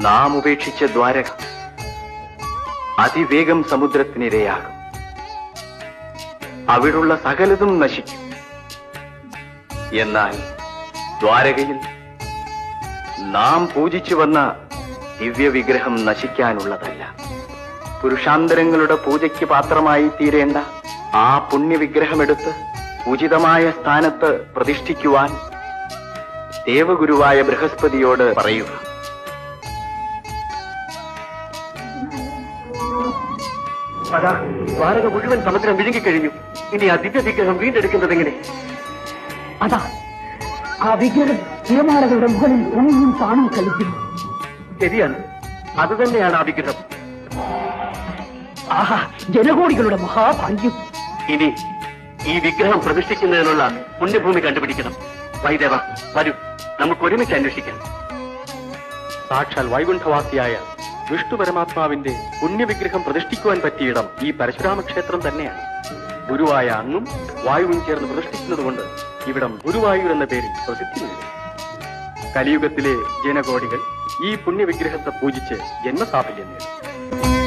നാം ഉപേക്ഷിച്ച ദ്വാരക അതിവേഗം സമുദ്രത്തിനിരയാകും. അവിടുള്ള സകലതും നശിക്കും. എന്നാൽ ദ്വാരകയിൽ നാം പൂജിച്ചു വന്ന ദിവ്യവിഗ്രഹം നശിക്കാനുള്ളതല്ല. പുരുഷാന്തരങ്ങളുടെ പൂജയ്ക്ക് പാത്രമായി തീരേണ്ട ആ പുണ്യവിഗ്രഹമെടുത്ത് ഉചിതമായ സ്ഥാനത്ത് പ്രതിഷ്ഠിക്കുവാൻ ദേവഗുരുവായ ബൃഹസ്പതിയോട് പറയുക. അതാ ദ്വാരക മുഴുവൻ സമുദ്രം വിഴുങ്ങിക്കഴിഞ്ഞു ഇനി ആ ദിവ്യ വിഗ്രഹം വീണ്ടെടുക്കുന്നത് എങ്ങനെ? അതാ ആ വിഗ്രഹം തിരമാലകളുടെ മുകളിൽ ഒന്നും കാണാൻ കഴിക്കുന്നു ശരിയാണ്. അത് തന്നെയാണ് ആ വിഗ്രഹം. ആഹാ ജനകോടികളുടെ മഹാഭാഗ്യം. ഇനി ഈ വിഗ്രഹം പ്രതിഷ്ഠിക്കുന്നതിനുള്ള പുണ്യഭൂമി കണ്ടുപിടിക്കണം. വൈദേവ വരൂ. നമുക്ക് ഒരുമിച്ച് അന്വേഷിക്കാം. സാക്ഷാൽ വൈകുണ്ഠവാസിയായ വിഷ്ണു പരമാത്മാവിന്റെ പുണ്യവിഗ്രഹം പ്രതിഷ്ഠിക്കുവാൻ പറ്റിയിടം ഈ പരശുരാമ ക്ഷേത്രം തന്നെയാണ്. ഗുരുവായ അങ്ങും വായുവും ചേർന്ന് പ്രതിഷ്ഠിക്കുന്നതുകൊണ്ട് ഇവിടം ഗുരുവായൂർ എന്ന പേരിൽ പ്രസിദ്ധി നേടി. കലിയുഗത്തിലെ ജനകോടികൾ ഈ പുണ്യവിഗ്രഹത്തെ പൂജിച്ച് ജന്മസാഫല്യം നേടും.